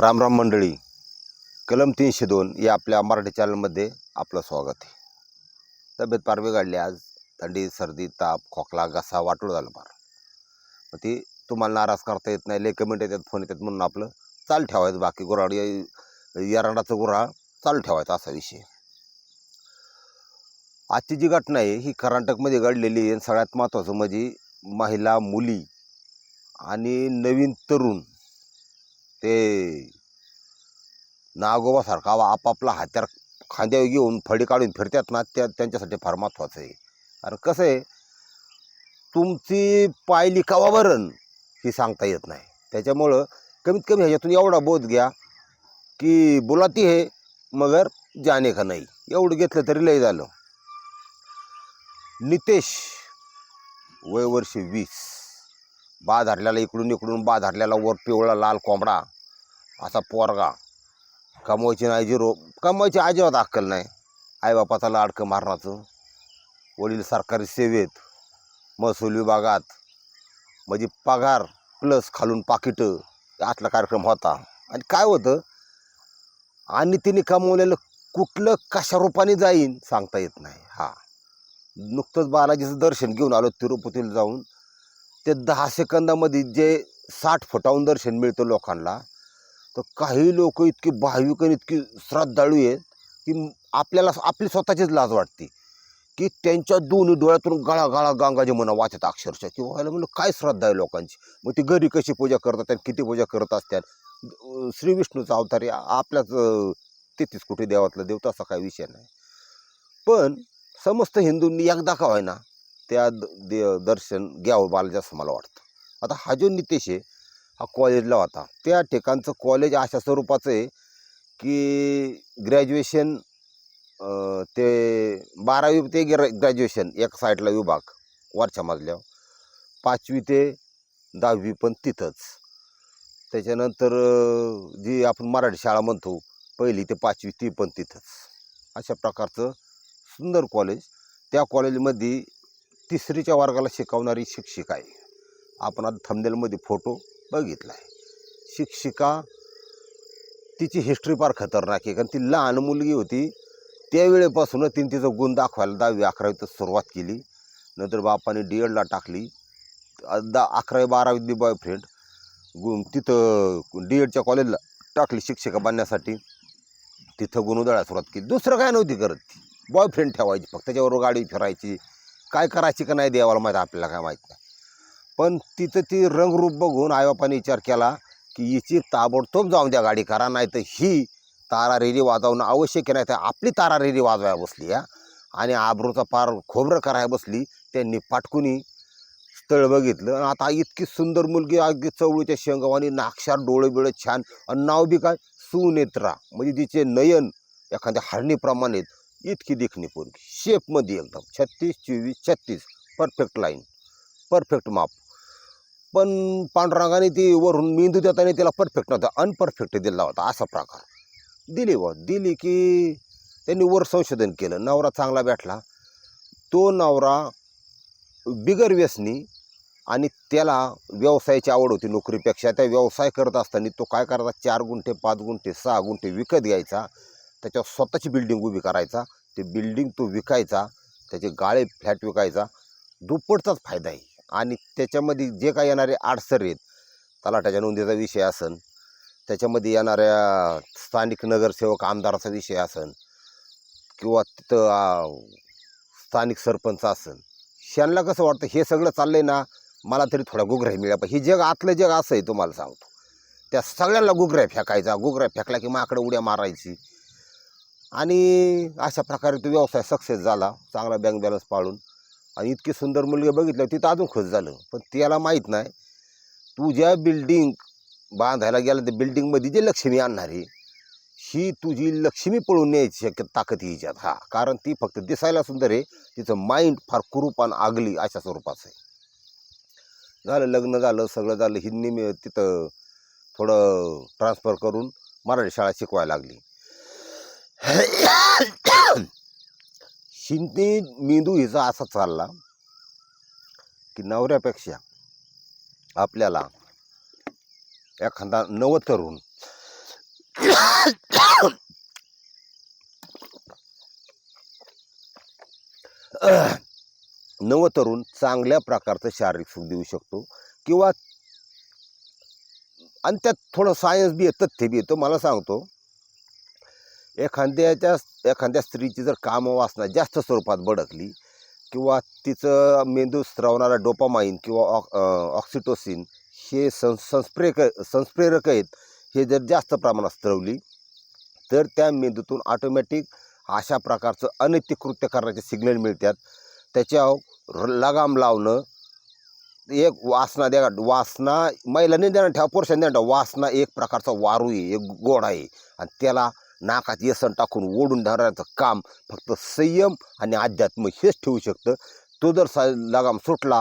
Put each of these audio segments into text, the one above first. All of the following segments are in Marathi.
रामराम मंडळी कलम तीनशे दोन या आपल्या मराठी चॅनलमध्ये आपलं स्वागत आहे. तब्येत पार बिघडली आज. थंडी सर्दी ताप खोकला घसा वाटूळ झालं फार. मग ती तुम्हाला नाराज करता येत नाही लय कमेंट येतात फोन येतात म्हणून आपलं चाल ठेवायचं. बाकी गुराड याराडाचं गुराळ चालू ठेवायचा असा विषय. आजची जी घटना आहे ही कर्नाटकमध्ये घडलेली आहे. सगळ्यात महत्त्वाचं म्हणजे महिला मुली आणि नवीन तरुण ते नागोबासारखा आवा- आपापला हात्यार खांद्यावर घेऊन फडी काढून फिरतात ना त्या त्यांच्यासाठी फार महत्त्वाचं आहे. कारण कसं आहे तुमची पायली कवावरण ही सांगता येत नाही. त्याच्यामुळं कमीत कमी ह्याच्यातून एवढा बोध घ्या की बोलाती हे मगर जाने का नाही. एवढं घेतलं तरी लय झालं. नितेश वय वर्ष वीस. बा धरल्याला इकडून इकडून बा धरल्याला वर पिवळा लाल कोंबडा असा पोरगा. कमवायची नाही जिरो कमवायची अजिबात अक्कल नाही. आईबापाचा लाडकं मारण्याचं वडील सरकारी सेवेत महसूल विभागात. म्हणजे पगार प्लस खालून पाकिटं आतला कार्यक्रम होता. आणि काय होतं? आणि तिने कमवलेलं कुठलं कशा रूपाने जाईन सांगता येत नाही. हा. नुकतंच बालाजीचं दर्शन घेऊन आलो तिरुपतीला जाऊन. ते दहा सेकंदामध्ये जे साठ फुटाहून दर्शन मिळतं लोकांना तर काही लोक इतकी भाविक आणि इतकी श्रद्धाळू आहेत की आपल्याला आपली स्वतःचीच लाज वाटते. की त्यांच्या दोन्ही डोळ्यातून गळा गळा गंगाजी म्हणा वाचत अक्षरशः. किंवा व्हायला म्हणलं काय श्रद्धा आहे लोकांची? मग ती घरी कशी पूजा करतात आणि किती पूजा करत असतात? श्रीविष्णूचा श्री विष्णूचा अवतार आपल्याच अं, तेहतीस कोटी देवातलं देवता असा काही विषय नाही. पण समस्त हिंदूंनी एकदा का होईना त्या द- दे- दर्शन घ्यावं मला असं मला वाटतं. आता हा जो नितेश आहे हा कॉलेजला होता. त्या ठिकाणचं कॉलेज अशा स्वरूपाचं आहे की ग्रॅज्युएशन ते बारावी ते ग्रॅ ग्रॅज्युएशन एक साईडला विभाग वरच्या मजल्यावर. पाचवी ते दहावी पण तिथंच. त्याच्यानंतर जी आपण मराठी शाळा म्हणतो पहिली ते पाचवी ती पण तिथंच. अशा प्रकारचं सुंदर कॉलेज त्या कॉलेजमध्ये तिसरीच्या वर्गाला शिकवणारी शिक्षिका आहे. आपण आता थमदेलमध्ये फोटो बघितला आहे. शिक्षिका तिची हिस्ट्री फार खतरनाक आहे. कारण ती लहान मुलगी होती. त्यावेळेपासूनच तिने तिचं गुण दाखवायला दहावी अकरावीत सुरुवात केली. नंतर बापाने डी एडला टाकली. दा अकरावी बारावीतली बॉयफ्रेंड गु तिथं डी एडच्या कॉलेजला टाकली शिक्षिका बनण्यासाठी. तिथं गुण उधळायला सुरुवात केली. दुसरं काय नव्हती करत ती. बॉयफ्रेंड ठेवायची. फक्त त्याच्यावर गाडी फिरायची. काय करायची का नाही देवाला माहीत आपल्याला काय माहीत नाही. पण तिथं ती रंगरूप बघून आईबापाने विचार केला की हिची ताबडतोब जाऊन द्या गाडी करा नाही तर ही तारा रेरी वाजवणं आवश्यक आहे नाही तर आपली तारा रेरी वाजवायला बसली या आणि आबरूचा पार खोबरं करायला बसली त्यांनी पाटकुनी स्थळ बघितलं. आणि आता इतकी सुंदर मुलगी अगदी चवळीच्या शेंगवानी नाक्षार डोळे बिळे छान आणि नाव बी काय? सुनेत्रा. म्हणजे तिचे नयन एखाद्या हरणीप्रमाणे इतकी देखणी पोरगी. शेपमध्ये एकदम. छत्तीस चोवीस छत्तीस. परफेक्ट लाईन परफेक्ट माप पण पांडुरंगाने ती वरून मेंदू देताना त्याला परफेक्ट नव्हता. अनपरफेक्ट दिला होता. असा प्रकार. दिली व दिली की त्यांनी वर संशोधन केलं. नवरा चांगला भेटला. तो नवरा बिगर व्यसनी आणि त्याला व्यवसायाची आवड होती नोकरीपेक्षा. त्या व्यवसाय करत असताना तो काय करायचा? चार गुंठे पाच गुंठे सहा गुंठे विकत घ्यायचा. त्याच्यावर स्वतःची बिल्डिंग उभी करायचा. ते बिल्डिंग तो विकायचा त्याचे गाळे फ्लॅट विकायचा दुप्पटचाच फायदा आहे. आणि त्याच्यामध्ये जे काय येणारे आडसर आहेत तलाट्याच्या नोंदीचा विषय असन त्याच्यामध्ये येणाऱ्या स्थानिक नगरसेवक आमदाराचा विषय असन किंवा तिथं स्थानिक सरपंच असन त्यांना कसं वाटतं हे सगळं चाललं आहे ना मला तरी थोडा गुगराही मिळा पण हे जग आतलं जग असं आहे तुम्हाला सांगतो. त्या सगळ्यांना गुगऱ्या फेकायचा गुगऱ्या फेकला की माकडं उड्या मारायची. आणि अशा प्रकारे तो व्यवसाय सक्सेस झाला चांगला बँक बॅलन्स पाळून. आणि इतकी सुंदर मुलगी बघितलं तिथं अजून खुश झालं. पण त्याला माहीत नाही तुझ्या बिल्डिंग बांधायला गेलं तर बिल्डिंगमध्ये जे लक्ष्मी आणणार आहे ही तुझी लक्ष्मी पळून न्यायची शक्य ताकद हिच्यात हा. कारण ती फक्त दिसायला सुंदर आहे तिचं माइंड फार कुरूप आणि आगली अशा स्वरूपाचं आहे. झालं लग्न झालं सगळं झालं ही मी तिथं थोडं ट्रान्सफर करून मराठी शाळा शिकवायला लागली. शिंदे मेंदू हिचा असा चालला की नवऱ्यापेक्षा आपल्याला एखादा नवतरुण नव तरुण चांगल्या प्रकारचं शारीरिक सुख देऊ शकतो किंवा आणि त्यात थोडं सायन्स बी आहे तथ्य बी येतं मला सांगतो. एखाद्याच्या एखाद्या स्त्रीची जर कामवासना जास्त स्वरूपात भडकली किंवा तिचं मेंदू स्त्रवणारा डोपामाइन किंवा ऑक ऑक्सिटोसिन हे सं संस्प्रेक संस्प्रेरक आहेत हे जर जास्त प्रमाणात स्त्रवली तर त्या मेंदूतून ऑटोमॅटिक अशा प्रकारचं अनैतिक कृत्य करण्याचे सिग्नल मिळतात. त्याच्यावर लगाम लावणं एक वासना द्या वासना महिलांनी देणं ठेवा पुरुषांनी देणं वासना एक प्रकारचा वारू आहे एक गोड आहे. आणि त्याला नाकात येसन टाकून ओढून धरण्याचं काम फक्त संयम आणि अध्यात्म हेच ठेवू शकतं. तो जर सा लगाम सुटला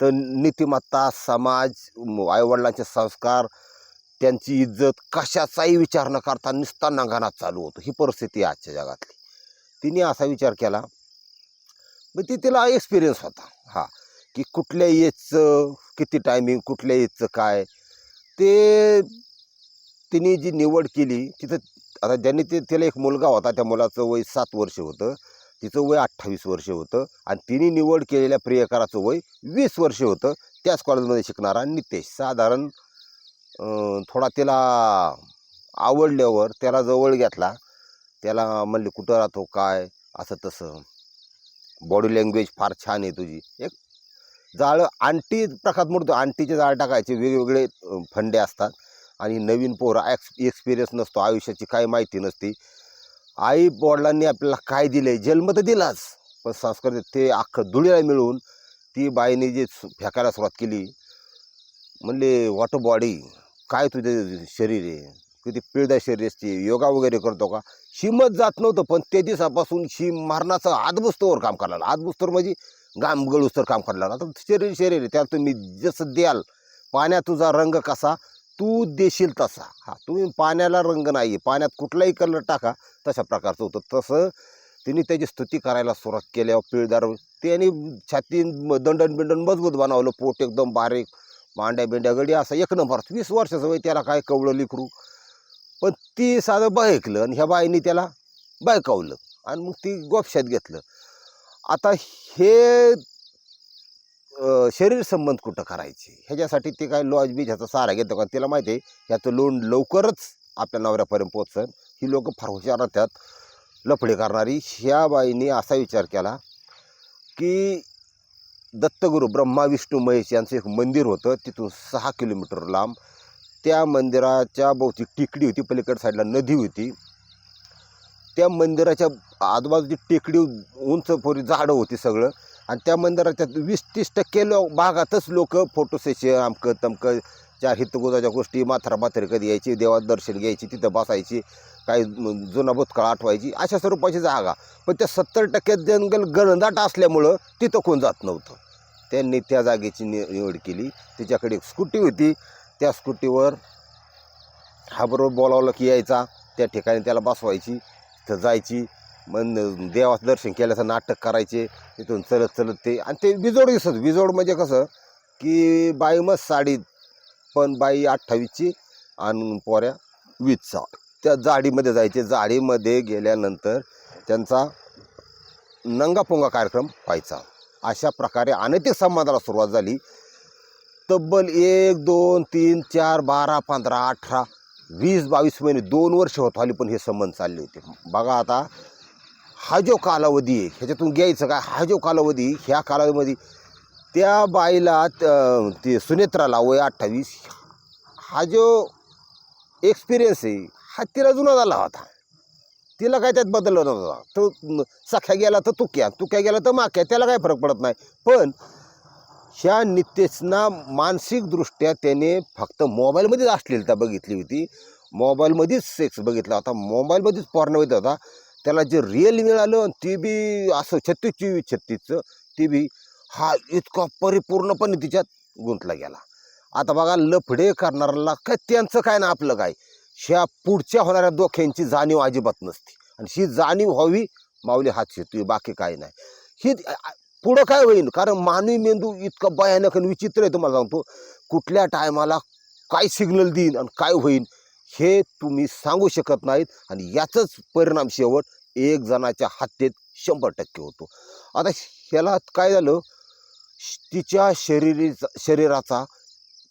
तर नीतिमत्ता समाज आईवडिलांचे संस्कार त्यांची इज्जत कशाचाही विचार न करता नुसता नांगानात चालू होतो. ही परिस्थिती आजच्या जगातली. तिने असा विचार केला मग ती तिला एक्सपिरियन्स होता. हा की कुठल्या एजचं किती टायमिंग कुठल्या एजचं काय? ते तिने जी निवड केली तिथं आता ज्यांनी ते तिला एक मुलगा होता त्या मुलाचं वय सात वर्ष होतं. तिचं वय अठ्ठावीस वर्ष होतं. आणि तिने निवड केलेल्या प्रियकराचं वय वीस वर्ष होतं. त्याच कॉलेजमध्ये शिकणारा नितेश. साधारण थोडा तिला आवडल्यावर त्याला जवळ घेतला. त्याला म्हणले कुठं राहतो? काय? असं तसं. बॉडी लँग्वेज फार छान आहे तुझी. एक जाळं आंटी प्रकारात मोडतो आंटीचे जाळ टाकायचे. वेगवेगळे फंडे असतात. आणि नवीन पोरं एक्स एक्सपिरियन्स नसतो आयुष्याची काही माहिती नसते. आई वडिलांनी आपल्याला काय दिलं आहे जन्म तर दिलाच पण संस्कार ते अख्खं धुळीला मिळून ती बाईने जे सु- फेकायला सुरुवात केली म्हणले वॉट बॉडी काय तुझं शरीर आहे? किती पिळदा शरीर असते योगा वगैरे करतो का? शिमत जात नव्हतं पण त्या दिवसापासून शिम मारण्याचं आदबुस्तवर काम करायला आदबुस्तवर म्हणजे गाम गळूस्तर काम करायला आता शरीर शरीर आहे त्याला तुम्ही जसं द्याल पाण्यात तुझा रंग कसा तू देशील तसा. हा तुम्ही पाण्याला रंग नाही आहे पाण्यात कुठलाही कलर टाका तशा प्रकारचं होतं. तसं तिने त्याची स्तुती करायला सुरुवात केल्यावर पिळदार त्याने छाती दंडण दंडन बिंडन मजबूत बनवलं. पोट एकदम बारीक मांड्या बिंड्या गडी असं एक नंबर. वीस वर्षाचं वय त्याला काय कवळं लिकरू पण ती साधं बायकलं आणि ह्या बाईने त्याला बायकावलं आणि मग ती गोपशात घेतलं. आता हे शरीर संबंध कुठं करायचे? ह्याच्यासाठी ते काय लॉज बीज ह्याचा सहारा घेतो का? तिला माहिती आहे ह्याचं लोन लवकरच आपल्या नवऱ्यापर्यंत पोचन ही लोक फार हुशार राहतात. लफडे करणारी. ह्या बाईने असा विचार केला की दत्तगुरू ब्रह्मा विष्णू महेश यांचं एक मंदिर होतं. तिथून सहा किलोमीटर लांब. त्या मंदिराच्या भोवती टेकडी होती. पलीकडे साईडला नदी होती. त्या मंदिराच्या आजूबाजूची टेकडी उंच पोरी झाडं होती सगळं. आणि त्या मंदिराच्या वीस तीस टक्के लो भागातच लोक फोटो सेशन अमकं तमकं चार हितगुजाच्या गोष्टी माथारा माथारी कधी यायची देवात दर्शन घ्यायची तिथं बसायची काही जुना भूतकाळ आठवायची अशा स्वरूपाची जागा. पण त्या सत्तर टक्के जंगल गणदाट असल्यामुळं तिथं कोण जात नव्हतं. त्यांनी त्या जागेची नि निवड केली. तिच्याकडे एक स्कूटी होती. त्या स्कूटीवर हा बरोबर बोलावलं की यायचा. त्या ठिकाणी त्याला बसवायची तिथं जायची. मग देवाचं दर्शन केल्याचं नाटक करायचे तिथून चलत चलत ते आणि ते बिजोड दिसत. बिजोड म्हणजे कसं की बाई मग साडीत पण बाई अठ्ठावीसची आणि पोऱ्या वीसचा. त्या जाडीमध्ये जायचे. जाडीमध्ये गेल्यानंतर त्यांचा नंगापोंगा कार्यक्रम व्हायचा. अशा प्रकारे अनैतिक संवादाला सुरुवात झाली. तब्बल एक दोन तीन चार बारा पंधरा अठरा वीस बावीस महिने दोन वर्ष होत आली पण हे संबंध चालले होते. बघा आता हा जो कालावधी आहे ह्याच्यातून घ्यायचं काय हा जो कालावधी ह्या कालावधीमध्ये त्या बाईला ते सुनेत्राला वय अठ्ठावीस हा जो एक्सपिरियन्स आहे हा तिला जुना झाला होता. तिला काय त्यात बदललं नव्हता तो सख्या गेला तर तुक्या तुक्या गेला तर माक्या त्याला काय फरक पडत नाही. पण ह्या नितेशना मानसिकदृष्ट्या त्याने फक्त मोबाईलमध्येच अश्लीलता बघितली होती. मोबाईलमध्येच सेक्स बघितला होता. मोबाईलमध्येच पॉर्न होता. त्याला जे रिअल मिळालं आणि ते बी असं छत्तीस चोवीस छत्तीसचं ते बी हा इतका परिपूर्णपणे तिच्यात गुंतला गेला. आता बघा लफडे करणाऱ्याला काय त्यांचं काय ना आपलं काय? ह्या पुढच्या होणाऱ्या दोख्यांची जाणीव अजिबात नसते. आणि ही जाणीव व्हावी माऊली हात शेतू बाकी काय नाही. ही पुढं काय होईल कारण मानवी मेंदू इतका भयानक आणि विचित्र आहे तुम्हाला सांगतो. कुठल्या टायमाला काय सिग्नल देईन आणि काय होईल हे तुम्ही सांगू शकत नाहीत. आणि याचाच परिणाम शेवट एक जणाच्या हत्येत शंभर टक्के होतो. आता ह्याला काय झालं? तिच्या शरीरीचा शरीराचा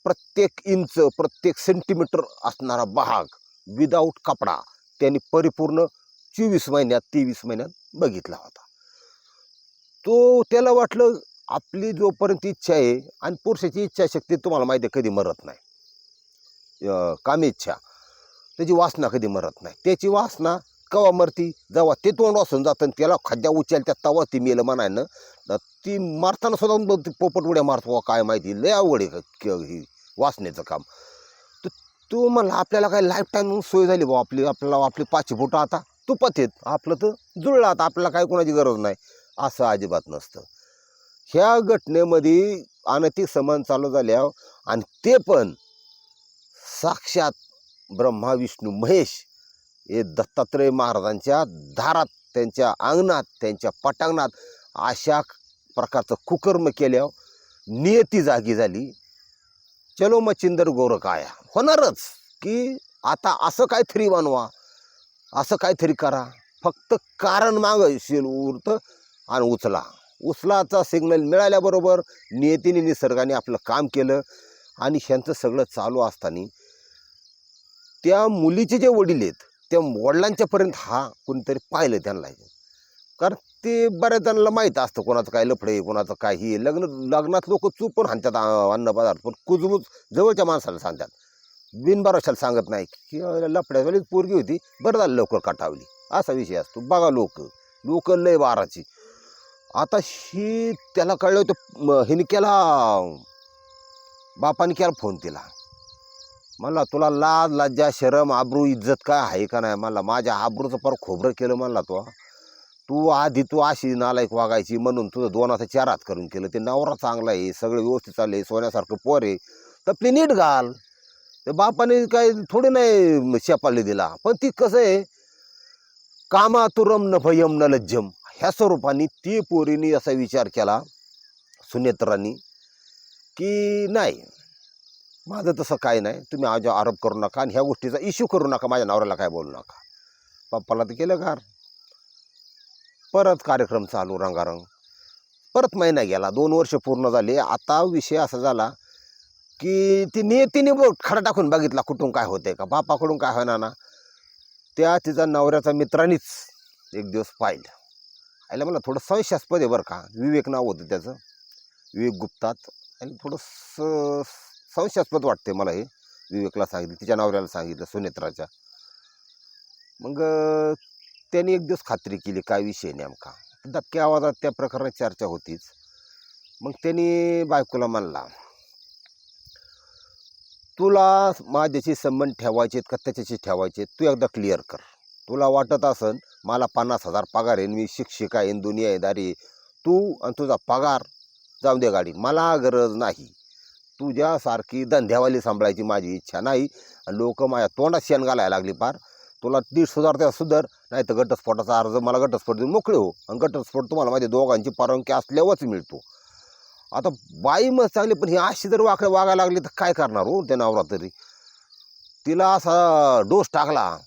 प्रत्येक इंच प्रत्येक सेंटीमीटर असणारा भाग विदाऊट कपडा त्यांनी परिपूर्ण चोवीस महिन्यात तेवीस महिन्यात बघितला होता. तो त्याला वाटलं आपली जोपर्यंत इच्छा आहे आणि पुरुषाची इच्छाशक्ती तुम्हाला माहिती आहे कधी मरत नाही. अं, कामेच्छा त्याची वासना कधी मरत नाही. त्याची वासना कवा मरती जेव्हा ते तोंड वासून जातं आणि त्याला खाद्या उचलत्या तवा ती मेलं म्हणायनं तर ती मारताना सुद्धा पोपट उड्या मारतो बुवा काय माहिती लय आवड आहे का- ही वासनेचं काम. तर तो म्हणला आपल्याला काय लाईफ टाईम सोय झाली बा आपली आपल्याला आपली पाचशे फुटं आता तुपात आहेत आपलं तर जुळलं आता आपल्याला काय कोणाची गरज नाही. असं अजिबात नसतं. ह्या घटनेमध्ये अनैतिक समान चालू झाल्यावर आणि ते पण साक्षात ब्रह्मा विष्णू महेश हे दत्तात्रय महाराजांच्या दारात त्यांच्या अंगणात त्यांच्या पटांगणात अशा प्रकारचं कुकर्म केल्यावर नियती जागी झाली. चलो मच्छिंदर गोरकाया होणारच की आता असं काहीतरी बनवा असं काहीतरी करा. फक्त कारण मागशील उरतं आणि उचला. उचलाचा सिग्नल मिळाल्याबरोबर नियतीने निसर्गाने आपलं काम केलं आणि ह्यांचं सगळं चालू असताना त्या मुलीचे जे वडील आहेत त्या वडिलांच्यापर्यंत हा कोणीतरी पाहिलं त्यांना. कारण ते बऱ्याच जणांना माहीत असतं कोणाचं काय लफडे आहे कोणाचं काय हे. लग्न लग्नात लोक चुपून आणतात अन्न अन्नपदार्थ पण कुजबूज जवळच्या माणसाला सांगतात. बिनबाराशाला सांगत नाही की अरे पोरगी होती बरं झालं लवकर काटावली. असा विषय असतो. बघा लोक. लोक लय बाराची आता ही त्याला कळलं होतं म, हिने केला बापाने केला फोन तिला. म्हणला तुला लाज लज्जा शरम आबरू इज्जत काय आहे का नाही? म्हणला माझ्या आबरूचं पर खोबरं केलं म्हणला तो. तू आधी तू अशी नालायक वागायची म्हणून तुझं दोन हात चार हात करून केलं. ते नवरा चांगला आहे सगळं व्यवस्थित चालले सोन्यासारखं पोर आहे. तर नीट घाल. ते बापाने काय थोडी नाही शेपाली दिला पण ती कसं आहे? कामातुरम न भयम न लज्जम. ह्या स्वरूपाने ती पोरीने असा विचार केला सुनेत्रांनी की नाही माझं तसं काय नाही. तुम्ही आज आरोप करू नका आणि ह्या गोष्टीचा इश्यू करू नका. माझ्या नवऱ्याला काय बोलू नका. पप्पाला तर केलं कार परत कार्यक्रम चालू रंगारंग. परत महिना गेला. दोन वर्ष पूर्ण झाले. आता विषय असा झाला की ती नेतीने खडा टाकून बघितला कुठून काय होते का? बापाकडून काय होणार ना. त्या तिचा नवऱ्याचा मित्रांनीच एक दिवस पाहिलं. आयला मला थोडं संशयास्पद आहे बरं का? विवेक नाव होतं त्याचं. विवेक गुप्तात. आणि थोडं स संशयास्पद वाटते मला हे. विवेकला सांगितलं तिच्या नवऱ्याला सांगितलं सुनेत्राच्या. मग त्यांनी एक दिवस खात्री केली काय विषय नेमका? दबक्या आवाजात त्या प्रकरणात चर्चा होतीच. मग त्यांनी बायकोला म्हणला तुला माझ्याशी संबंध ठेवायचे आहेत का? त्याच्याशी ठेवायचे तू एकदा क्लिअर कर. तुला वाटत असन मला पन्नास हजार पगार आहे मी शिक्षिका आहे दुनियादारी तू आणि तुझा पगार जाऊ दे गाडी मला गरज नाही. तुझ्यासारखी धंद्यावाली सांभाळायची माझी इच्छा नाही. आणि लोक माझ्या तोंडात शेण घालायला लागली पार तुला नीट सुधारता सुधार. नाही तर घटस्फोटाचा अर्ज मला घटस्फोट देऊन मोकळे हो. आणि घटस्फोट तुम्हाला माझ्या दोघांची परवानगी असल्यावरच मिळतो. आता बाई मग चांगली पण ही अशी जर वाकडे वागायला लागली तर काय करणार हो त्या नवरा तरी? तिला असा डोस टाकला.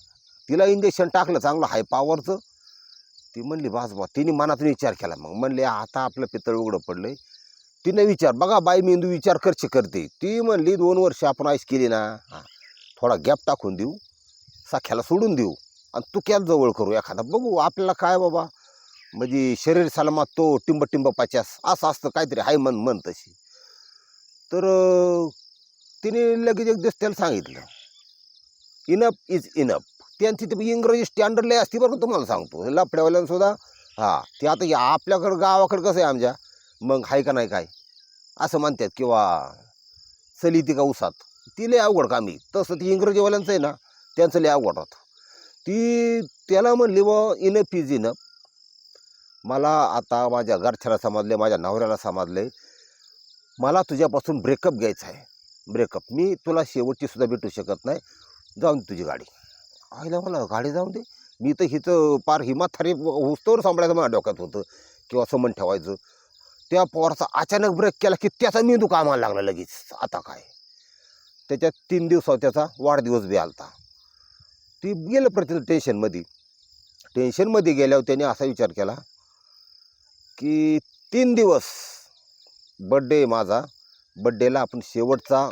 तिला इंजेक्शन टाकलं चांगलं हाय पॉवरचं ती म्हणली बास बा तिने मनातून विचार केला मग. म्हणले आता आपलं पितळ उघडं पडलं आहे तिने विचार बघा बाई मेंदू विचार करचे करते. ती म्हणली दोन वर्ष आपण आईस केली ना थोडा गॅप टाकून देऊ साख्याला सोडून देऊ आणि तू क्यात जवळ करू एखादा. बघू आपल्याला काय बाबा म्हणजे शरीर सलामत तो टिंब टिंब पाच्यास असं असतं काहीतरी हाय मन मन तशी. तर तिने लगेच एक दिवस त्याला सांगितलं इनप इज इनप त्यांची ते इंग्रजी स्टँडर्ड लय असते बरं तुम्हाला सांगतो. लपड्यावाल्यांसुद्धा हां ते आता या आपल्याकडं गावाकडं कसं आहे आमच्या मग हाय का नाही काय? असं म्हणतात किंवा चली ती का उसात. ती लय अवघड कामी तसं ती इंग्रजीवाल्यांचं आहे ना त्यांचं लय अवघड होतं. ती त्याला म्हणली व इनप इज इनप मला आता माझ्या घरच्याला समाजले माझ्या नवऱ्याला समाजले मला तुझ्यापासून ब्रेकअप घ्यायचा आहे. ब्रेकअप मी तुला शेवटची सुद्धा भेटू शकत नाही. जाऊन तुझी गाडी. आईला मला गाडी जाऊन दे. मी तर हिचं पार हिमाथारी होस्तोवर सांभाळायचं माझ्या डोक्यात होतं. किंवा समन ठेवायचं. त्या पोराचा अचानक ब्रेक केला की त्याचा मेंदू कामाला लागला लगेच. आता काय? त्याच्यात तीन दिवसावर त्याचा वाढदिवस बी आलता. ती गेलं प्रति टेन्शनमध्ये टेन्शनमध्ये गेल्यावर त्याने असा विचार केला की तीन दिवस बड्डे माझा. बड्डेला आपण शेवटचा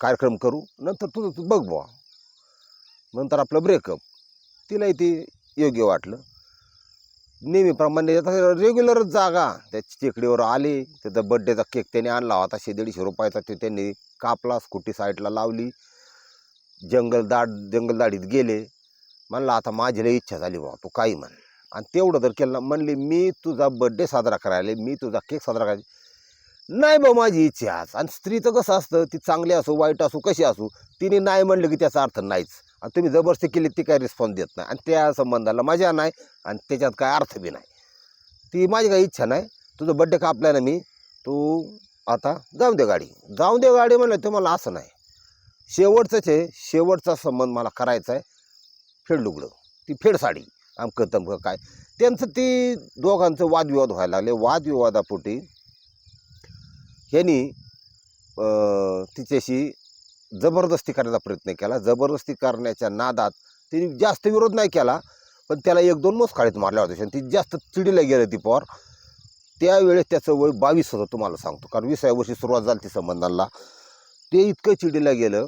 कार्यक्रम करू. नंतर तुझं तू बघ बुवा. नंतर आपलं ब्रेकअप तिलाही ते योग्य वाटलं. नेहमीप्रमाणे आता रेग्युलरच जागा. त्या टेकडीवर आले त्याचा बड्डेचा केक त्याने आणला होता शे दीडशे रुपयाचा ते त्यांनी कापला स्कूटी साईडला लावली. जंगल दाट जंगल गेले. म्हणलं आता माझी लई इच्छा झाली बा तू काही म्हण. आणि तेवढं जर केलं. ना म्हणले मी तुझा बड्डे साजरा करायला मी तुझा केक साजरा करायला नाही बा माझी इच्छा आहे आज. आणि स्त्रीचं कसं असतं ती चांगली असो वाईट असो कशी असो तिने नाही म्हणलं की त्याचा अर्थ नाहीच. आणि तुम्ही जबरदस्ती केली ती काय रिस्पॉन्स देत नाही. आणि त्या संबंधाला मजा नाही आणि त्याच्यात काय अर्थ बी नाही. ती माझी काही इच्छा नाही. तुझं बड्डे कापला ना मी? तू आता जाऊन दे गाडी. जाऊन दे गाडी म्हणलं ते मला असं नाही. शेवटचंच आहे. शेवटचा संबंध मला करायचा आहे. फेड लुगडं. ती फेड साडी. आमकं तमकं काय? त्यांचं ती दोघांचं वादविवाद व्हायला लागले. वादविवादापोटी ह्यांनी तिच्याशी जबरदस्ती करण्याचा प्रयत्न केला. जबरदस्ती करण्याच्या नादात तिने जास्त विरोध नाही केला पण त्याला एक दोन मोसखाळीत मारल्या होत्या. आणि ती जास्त चिडीला गेलं ती पोर. त्यावेळेस त्याचं वय बावीस होतं तुम्हाला सांगतो. कारण विसाव्या वर्षी सुरुवात झाली ती संबंधांना. ते इतकं चिडीला गेलं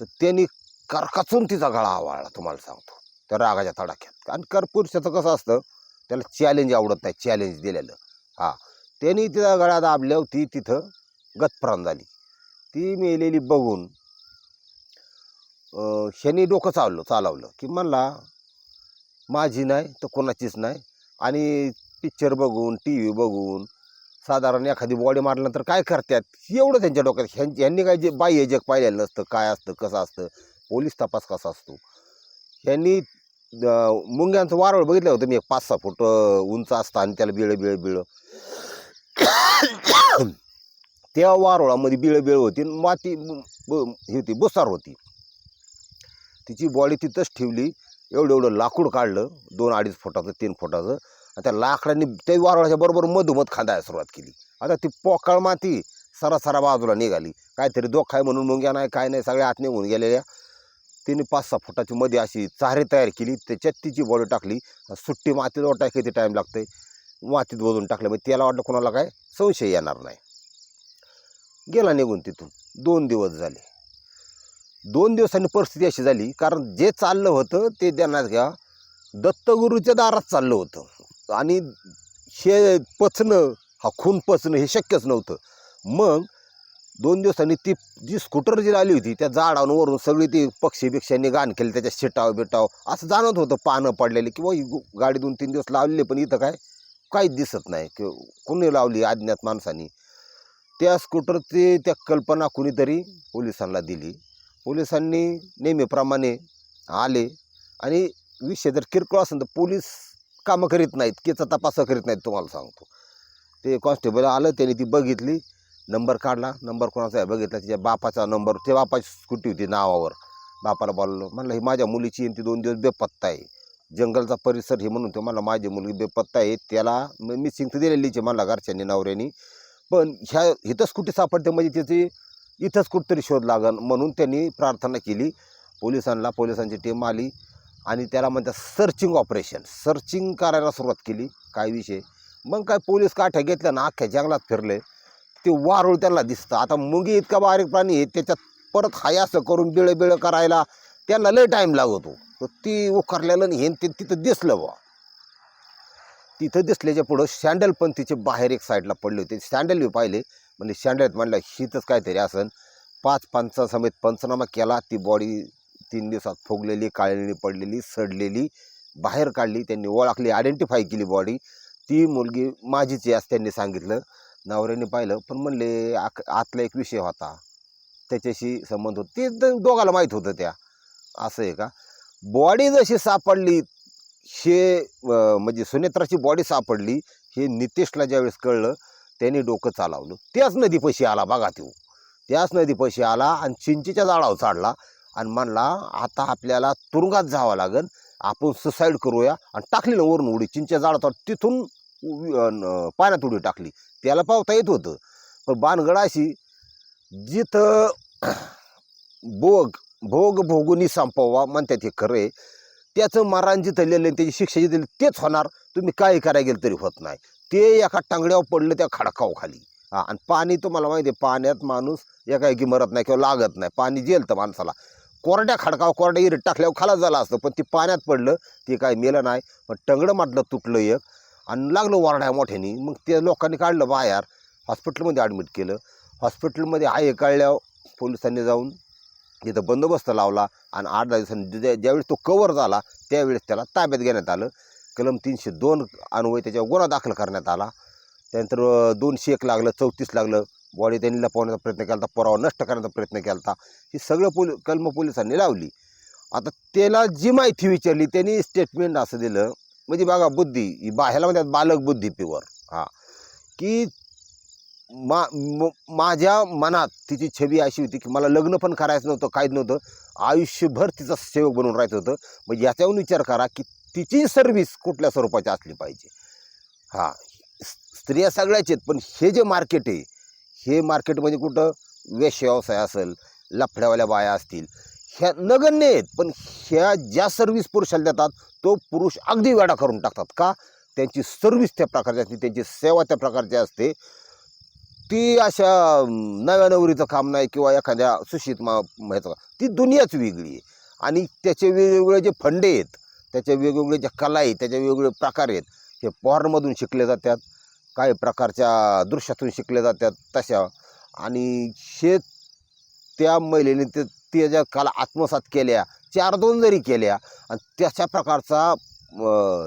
तर त्यांनी करकाचून तिचा गळा आवळला तुम्हाला सांगतो. त्या रागाच्या तडाख्यात. आणि करपुरुषाचं कसं असतं त्याला चॅलेंज आवडत नाही चॅलेंज दिलेलं. हां. त्यांनी तिचा गळा दाबल्यावर ती तिथं गतप्राण झाली. ती मेलेली बघून ह्यांनी डोकं चाललं चालवलं की म्हणला माझी नाही तर कोणाचीच नाही. आणि पिक्चर बघून टी व्ही बघून साधारण एखादी बॉडी मारल्यानंतर काय करतात एवढं त्यांच्या डोक्यात ह्यां ह्यांनी काय जे बाह्य जग पाहिलेलं नसतं काय असतं कसं असतं? पोलीस तपास कसा असतो? ह्यांनी मुंग्यांचं वारळ बघितलं होतं मी एक पाच सहा फूट उंच असतं आणि त्याला बिळं बिळ बिळं. त्या वारुळामध्ये बिळं बिळ होती आणि माती ब- ही होती बुसार होती. तिची बॉडी तिथंच ठेवली एवढं एवढं लाकूड काढलं दोन अडीच फुटाचं तीन फुटाचं आणि त्या लाकडांनी त्या वारळाच्या बरोबर मधोमध खांदायला सुरुवात केली. आता ती पोकळ माती सरासरा बाजूला निघाली. काहीतरी दोख आहे म्हणून मुंग्या नाही काय नाही सगळ्या आत निघून गेलेल्या. तिने पाच सहा फुटाची मध्ये अशी चारे तयार केली त्याच्यात तिची बॉडी टाकली. सुट्टी मातीत ओटाय किती टाईम लागते मातीत बोलून टाकलं. मग त्याला वाटलं कोणाला काय संशय येणार नाही. गेला निघून तिथून. दोन दिवस झाले. दोन दिवसांनी परिस्थिती अशी झाली कारण जे चाललं होतं ते देण्यात घ्या दत्तगुरूच्या दारात चाललं होतं. आणि हे पचणं हा खून पचणं हे शक्यच नव्हतं. मग दोन दिवसांनी ती जी स्कूटर जी आली होती त्या झाडांवरून सगळी ती पक्षी बिक्षांनी गाण केली त्याच्या शिटाव बिटाव असं जाणवत होतं पानं पडलेली किंवा ही गाडी दोन तीन दिवस लावलेली पण इथं काय काहीच दिसत नाही. की कोणी लावली अज्ञात माणसाने? त्या स्कूटरची त्या कल्पना कुणीतरी पोलिसांना दिली. पोलिसांनी नेहमीप्रमाणे आले आणि विषय जर किरकोळ असेल तर पोलीस कामं करीत नाहीत केचा तपास करीत नाहीत तुम्हाला सांगतो. ते कॉन्स्टेबल आलं त्याने ती बघितली नंबर काढला नंबर कोणाचा आहे बघितला तिच्या बापाचा नंबर ते बापाची स्कूटी होती नावावर. बापाला बोललो म्हणलं ही माझ्या मुलीची आणि ती दोन दिवस बेपत्ता आहे. जंगलचा परिसर हे म्हणून ते मला माझी मुलगी बेपत्ता आहे त्याला मिसिंग तर दिलेलीच आहे मला घरच्यांनी नवऱ्यानी. पण ह्या इथं स्कूटी सापडते म्हणजे त्याची इथंच कुठंतरी शोध लागन म्हणून त्यांनी प्रार्थना केली. पोलिसांना पोलिसांची टीम आली आणि त्याला म्हणतात सर्चिंग ऑपरेशन सर्चिंग करायला सुरुवात केली. काय विषय? मग काय पोलीस काठ्या घेतल्या ना अख्ख्या जंगलात फिरले. ते वारूळ त्यांना दिसतं. आता मुंगी इतका बारीक प्राणी आहे त्याच्यात परत हाय असं करून बिळं बिळं करायला त्यांना लय टाईम लागतो. तर ती उखरलेलं हे ते तिथं दिसलं बुवा. तिथं दिसल्याच्या पुढं सँडल पण तिचे बाहेर एक साईडला पडले होते. सँडल बी पाहिले. म्हणजे सँडल म्हणलं शीतच काहीतरी असन. पाच पंचासमेत पंचनामा केला ती बॉडी तीन दिवसात फुगलेली काळलेली पडलेली सडलेली बाहेर काढली त्यांनी ओळखली आयडेंटिफाय केली बॉडी. ती मुलगी माझीच आहे असं त्यांनी सांगितलं. नवऱ्याने पाहिलं पण म्हणले आक आतला एक विषय होता. त्याच्याशी संबंध होता ते दोघाला माहीत होतं त्या. असं आहे का? बॉडी जशी सापडली हे म्हणजे सुनेत्राची बॉडी सापडली हे नितेशला ज्यावेळेस कळलं त्याने डोकं चालवलं. त्याच नदीपाशी आला बघा तो. त्याच नदीपाशी आला आणि चिंचेच्या जाळावर चढला आणि म्हणला आता आपल्याला तुरुंगात जावं लागेल. आपण सुसाईड करूया. आणि टाकली ना वरून उडी. चिंचेच्या झाडावर तिथून पाण्यात उडी टाकली. त्याला पावता येत होतं. पण बाणगड जिथं बोग भोग भोगुनी संपवा म्हणतात हे खरं आहे. त्याचं मारान जिथं लिहिलं त्याची शिक्षा जी दिली तेच होणार. तुम्ही काय करायला गेलं तरी होत नाही. ते एका टांगड्यावर पडलं त्या खडकाव खाली हा आणि पाणी तुम्हाला माहिती आहे पाण्यात माणूस एकाएकी मरत नाही किंवा लागत नाही. पाणी जेलतं माणसाला. कोरड्या खडकाव कोरड्या इरीत टाकल्यावर खालाच झाला असतं पण ते पाण्यात पडलं ते काय मेलं नाही. पण टंगडं म्हटलं तुटलं एक आणि लागलं वरड्या मोठ्याने. मग ते लोकांनी काढलं बाहेर. हॉस्पिटलमध्ये ॲडमिट केलं. हॉस्पिटलमध्ये आहे काढल्यावर पोलिसांनी जाऊन तिथं बंदोबस्त लावला आणि आठ दहा दिवसांनी ज्या ज्यावेळेस तो कवर झाला त्यावेळेस त्याला ताब्यात घेण्यात आलं. कलम तीनशे दोन अन्वय त्याच्यावर गुन्हा दाखल करण्यात आला. त्यानंतर दोनशे एक लागलं चौतीस लागलं. बॉडी त्यांनी लपवण्याचा प्रयत्न केला होता पुरावा नष्ट करण्याचा प्रयत्न केला होता. ही सगळं पोलि कलम पोलिसांनी लावली. आता त्याला जी माहिती विचारली त्यांनी स्टेटमेंट असं दिलं. म्हणजे बघा बुद्धी ही बा ह्याला म्हणतात बालक बुद्धी प्युअर हां. की मा माझ्या मनात तिची छबी अशी होती की मला लग्न पण करायचं नव्हतं काहीच नव्हतं. आयुष्यभर तिचा सेवक बनून राहायचं होतं. मग याच्यावरून विचार करा की तिची सर्व्हिस कुठल्या स्वरूपाची असली पाहिजे? हां स्त्रिया सगळ्याच आहेत पण हे जे मार्केट आहे हे मार्केट म्हणजे कुठं वेश व्यवसाय असेल लफड्यावाल्या बाया असतील ह्या नगण्य आहेत पण ह्या ज्या सर्व्हिस पुरुषाला देतात तो पुरुष अगदी वेडा करून टाकतात. का? त्यांची सर्व्हिस त्या प्रकारची असते त्यांची सेवा त्या प्रकारची असते. ती अशा नव्या नवरीचं काम नाही किंवा एखाद्या सुशित मा ह्याचं ती दुनियाच वेगळी आहे. आणि त्याचे वेगवेगळे जे फंडे आहेत त्याचे वेगवेगळे ज्या कला आहेत त्याचे वेगवेगळे प्रकार आहेत हे पॉर्नमधून शिकले जातात काही प्रकारच्या दृश्यातून शिकले जातात तशा. आणि हे त्या महिलेने ते त्या ज्या कला आत्मसात केल्या चार दोन जरी केल्या आणि त्याच्या प्रकारचा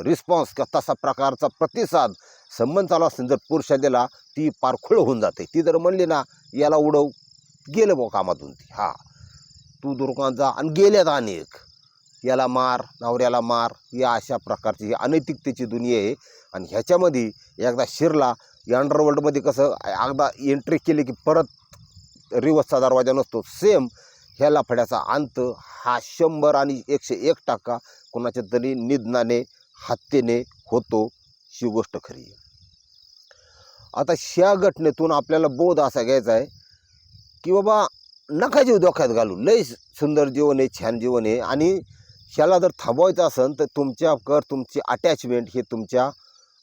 रिस्पॉन्स किंवा तसा प्रकारचा प्रतिसाद संबंध चालू असेल जर पुरुषा दिला ती पारखुळ होऊन जाते. ती जर म्हणली ना याला उडव गेलं बा कामातून ती. हा. तू दुर्गांचा जा आणि गेल्यात अनेक. याला मार नवऱ्याला मार या अशा प्रकारची ही अनैतिकतेची दुनिया आहे. आणि ह्याच्यामध्ये एकदा शिरला या अंडरवर्ल्डमध्ये कसं एकदा एंट्री केली की परत रिवर्सचा दरवाजा नसतो. सेम ह्या लफड्याचा अंत हा शंभर आणि एकशे एक टक्का कोणाच्या तरी निधनाने हत्येने होतो ही गोष्ट खरी आहे. आता ह्या घटनेतून आपल्याला बोध असा घ्यायचा आहे की बाबा नका जीव धोक्यात घालू. लय सुंदर जीवन आहे छान जीवन आहे. आणि ह्याला जर थांबवायचं असेल तर तुमच्याकर तुमची अटॅचमेंट हे तुमच्या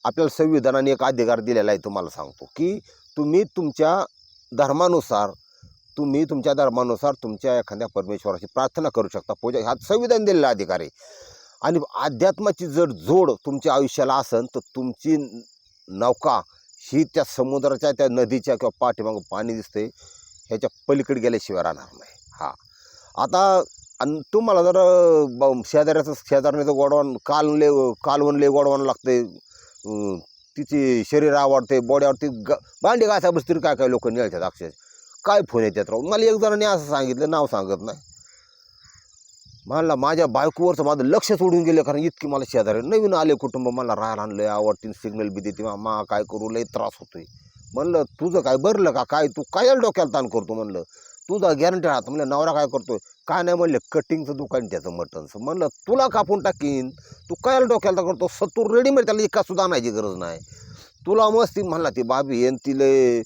आपल्याला संविधानाने एक अधिकार दिलेला आहे तुम्हाला सांगतो की तुम्ही तुमच्या धर्मानुसार तुम्ही तुमच्या धर्मानुसार तुमच्या एखाद्या परमेश्वराची प्रार्थना करू शकता. पूजा हा संविधान दिलेला अधिकार आहे. आणि अध्यात्माची जर जोड तुमच्या आयुष्याला असेल तर तुमची नौका ही त्या समुद्राच्या त्या नदीच्या किंवा पाठीमागं पाणी दिसते ह्याच्या पलीकडे गेल्याशिवाय राहणार नाही. हा. आता आणि तुम्हाला जर अं, ब- शेजाऱ्याचं शेजारण्याचं लय कालवण लई गोडवण लागते तिची शरीर आवडते बॉडी आवडते ग भांडी घासा बस तरी काय काय लोक निळतात अक्षरशः. काय फोन येतात राहून मला एक जणांनी असं सांगितलं नाव सांगत नाही. म्हणला माझ्या बायकोवरचं माझं लक्ष सोडून गेलं कारण इतकी मला शेजारी नवीन आले कुटुंब मला राहायला आणलं आवडतीन सिग्नल बी देते मा- मा काय करू लय त्रास होतोय. म्हणलं तुझं काय भरलं का? काय तू काय डोक्याला ताण करतो? म्हणलं तुझा गॅरंटी राहतो. म्हणलं नवरा काय करतोय? काय नाही म्हणलं कटिंगचं दुकान त्याचं मटनचं म्हणलं तुला कापून टाकीन. तू काय डोक्याला करतो सत्तूर रेडीमेड त्याला एका सुद्धा आणायची गरज नाही. तुला मस्ती म्हणला ती बाबी येन तिले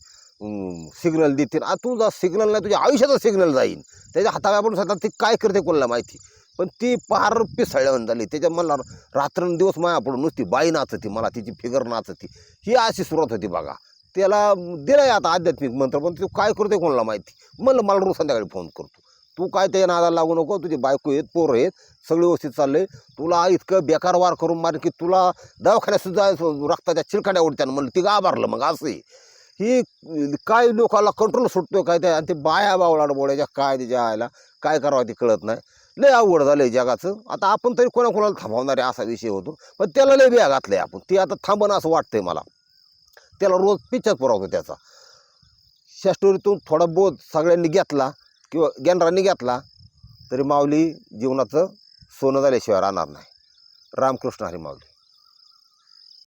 सिग्नल देतील आ तुझा सिग्नल नाही तुझ्या आयुष्याचा सिग्नल जाईल त्याच्या हाताला आपण सांगतात ती काय करते कोणाला माहिती? पण ती पार पिसळल्यावर झाली. त्याच्या मला रात्रंदिवस माया पडून नुसती बाई नाचती मला तिची फिगर नाचती. ही अशी सुरुवात होती बघा. त्याला दिलाय आता आध्यात्मिक मंत्र पण तू काय करतोय कोणाला माहिती? म्हणलं मला रोज संध्याकाळी फोन करतो. तू काय त्या नादाला लागू नको तुझी बायको आहेत पोरं आहेत सगळं व्यवस्थित चाललंय. तुला इतकं बेकार वार करून मार की तुला दवाखान्यात सुद्धा रक्ताच्या चिलकाड्या उडत्यानं म्हणलं ती गाभारलं मग असं आहे. ही काय लोकाला कंट्रोल सुटतोय काय ते आणि ते बाया बावळाड बोलायच्या काय त्याच्या आयला काय करावं ते कळत नाही. लय अवघड झालं जगाचं. आता आपण तरी कोणाकोणाला थांबवणारे असा विषय होतो. पण त्याला लय बिया घातलंय आपण. ते आता थांबणं असं वाटतंय मला. त्याला रोज पिच्चर पुरवतो त्याचा. ह्या स्टोरीतून थोडा बोध सगळ्यांनी घेतला किंवा गॅनरांनी घेतला तरी माऊली जीवनाचं सोनं झाल्याशिवाय राहणार नाही. रामकृष्ण हरी माऊली.